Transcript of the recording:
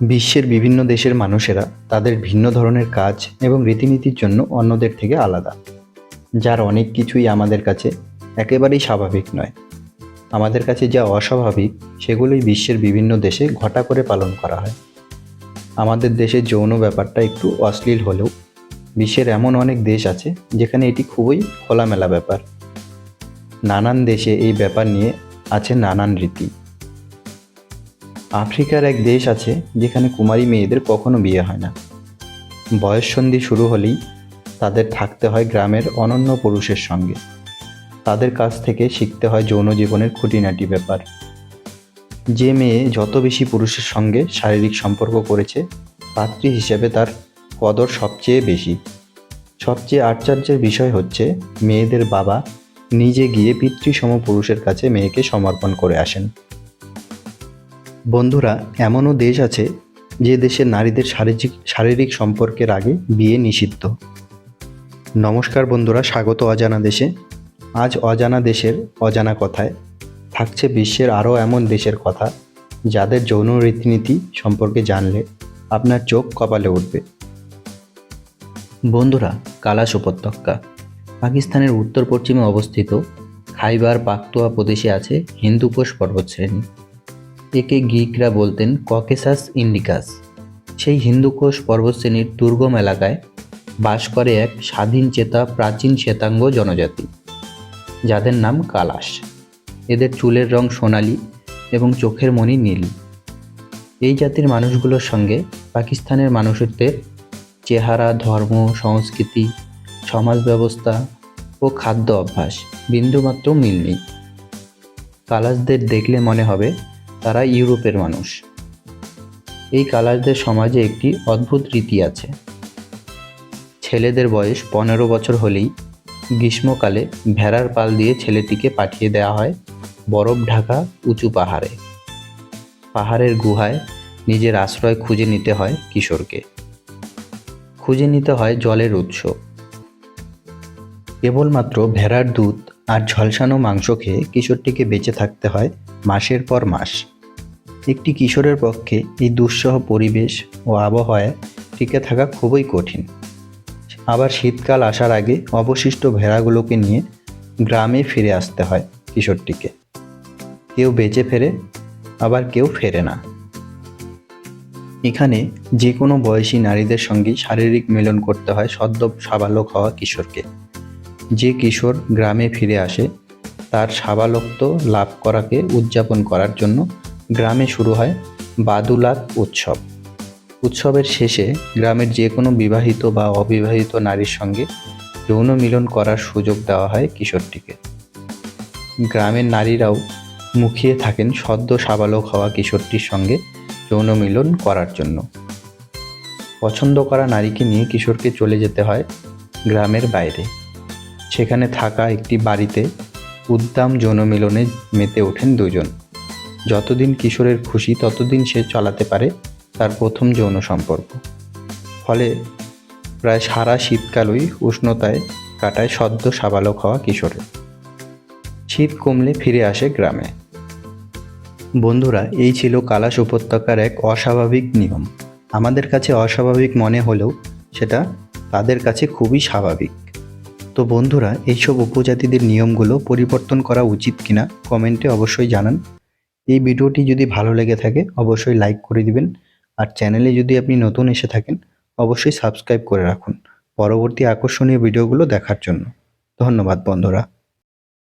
বিশ্বের বিভিন্ন দেশের মানুষেরা তাদের ভিন্ন ধরনের কাজ এবং রীতিনীতির জন্য অন্যদের থেকে আলাদা। যার অনেক কিছুই আমাদের কাছে একেবারেই স্বাভাবিক নয়। আমাদের কাছে যা অস্বাভাবিক, সেগুলোই বিশ্বের বিভিন্ন দেশে ঘটা করে পালন করা হয়। আমাদের দেশে যৌন ব্যাপারটা একটু অশ্লীল হলেও বিশ্বের এমন অনেক দেশ আছে যেখানে এটি খুবই খোলামেলা ব্যাপার। নানান দেশে এই ব্যাপার নিয়ে আছে নানান রীতি। আফ্রিকার এক দেশ আছে যেখানে কুমারী মেয়েদের কখনো বিয়ে হয় না। বয়ঃসন্ধি শুরু হলেই তাদের থাকতে হয় গ্রামের অনন্য পুরুষের সঙ্গে। তাদের কাছ থেকে শিখতে হয় যৌন জীবনের খুঁটিনাটি ব্যাপার। যে মেয়ে যত বেশি পুরুষের সঙ্গে শারীরিক সম্পর্ক করেছে, পাত্রী হিসেবে তার কদর সবচেয়ে বেশি। সবচেয়ে আশ্চর্যের বিষয় হচ্ছে, মেয়েদের বাবা নিজে গিয়ে পিতৃসম পুরুষের কাছে মেয়েকে সমর্পণ করে আসেন। বন্ধুরা, এমনও দেশ আছে যে দেশের নারীদের শারীরিক শারীরিক সম্পর্কের আগে বিয়ে নিষিদ্ধ। নমস্কার বন্ধুরা, স্বাগত অজানা দেশে। আজ অজানা দেশের অজানা কথায় থাকছে বিশ্বের আরও এমন দেশের কথা যাদের যৌন রীতিনীতি সম্পর্কে জানলে আপনার চোখ কপালে উঠবে। বন্ধুরা কালাশ উপত্যকা। পাকিস্তানের উত্তর পশ্চিমে অবস্থিত খাইবার পাকতুয়া প্রদেশে আছে হিন্দুকোষ পর্বতশ্রেণী। একে গ্রিকরা বলতেন ককেসাস ইন্ডিকাস সেই হিন্দুকোষ পর্বতশ্রেণীর দুর্গম এলাকায় বাস করে এক স্বাধীন চেতা, প্রাচীন শ্বেতাঙ্গ জনজাতি, যাদের নাম কালাশ। এদের চুলের রং সোনালি এবং চোখের মণি নীল। এই জাতির মানুষগুলোর সঙ্গে পাকিস্তানের মানুষদের চেহারা, ধর্ম, সংস্কৃতি, সমাজ ব্যবস্থা ও খাদ্য অভ্যাস বিন্দুমাত্র মিল নেই। কালাশদের দেখলে মনে হবে তারা ইউরোপের মানুষ। এই কালারদের সমাজে একটি অদ্ভুত রীতি আছে। ছেলেদের বয়স পনেরো বছর হলেই গ্রীষ্মকালে ভেড়ার পাল দিয়ে ছেলেটিকে পাঠিয়ে দেওয়া হয় বরফ ঢাকা উঁচু পাহাড়ে। পাহাড়ের গুহায় নিজের আশ্রয় খুঁজে নিতে হয় কিশোরকে। খুঁজে নিতে হয় জলের উৎস। কেবলমাত্র ভেড়ার দুধ আর ঝলসানো মাংস খেয়ে কিশোরটিকে বেঁচে থাকতে হয় মাসের পর মাস। একটি কিশোরের পক্ষে এই দুঃসহ পরিবেশ ও আবহাওয়ায় টিকে থাকা খুবই কঠিন। আবার শীতকাল আসার আগে অবশিষ্ট ভেড়াগুলোকে নিয়ে গ্রামে ফিরে আসতে হয় কিশোরটিকে। কেউ বেঁচে ফেরে, আবার কেউ ফেরে না। এখানে যে কোনো বয়সী নারীদের সঙ্গে শারীরিক মিলন করতে হয় সদ্য সাবালক হওয়া কিশোরকে। যে কিশোর গ্রামে ফিরে আসে তার সাবালক্ত লাভ করাকে উদযাপন করার জন্য গ্রামে শুরু হয় বাদুলাত উৎসব। উৎসবের শেষে গ্রামের যে কোনো বিবাহিত বা অবিবাহিত নারীর সঙ্গে যৌন মিলন করার সুযোগ দেওয়া হয় কিশোরটিকে। গ্রামের নারীরাও মুখিয়ে থাকেন সদ্য সাবালক হওয়া কিশোরটির সঙ্গে যৌন মিলন করার জন্য। পছন্দ করা নারীকে নিয়ে কিশোরকে চলে যেতে হয় গ্রামের বাইরে। সেখানে থাকা একটি বাড়িতে উদ্দাম যৌন মিলনে মেতে ওঠেন দুজন। যতদিন কিশোরের খুশি, ততদিন সে চালাতে পারে তার প্রথম যৌন সম্পর্ক। ফলে প্রায় সারা শীতকালই উষ্ণতায় কাটায় সদ্য সাবালক হওয়া কিশোরের। শীত কমলে ফিরে আসে গ্রামে। বন্ধুরা, এই ছিল কালাশ উপত্যকার এক অস্বাভাবিক নিয়ম। আমাদের কাছে অস্বাভাবিক মনে হলেও সেটা তাদের কাছে খুবই স্বাভাবিক। তো বন্ধুরা, এইসব উপজাতিদের নিয়মগুলো পরিবর্তন করা উচিত কিনা কমেন্টে অবশ্যই জানান। এই ভিডিওটি যদি ভালো লেগে থাকে, অবশ্যই লাইক করে দিবেন। আর চ্যানেলে যদি আপনি নতুন এসে থাকেন, অবশ্যই সাবস্ক্রাইব করে রাখুন। পরবর্তী আকর্ষণীয় ভিডিওগুলো দেখার জন্য। ধন্যবাদ বন্ধুরা।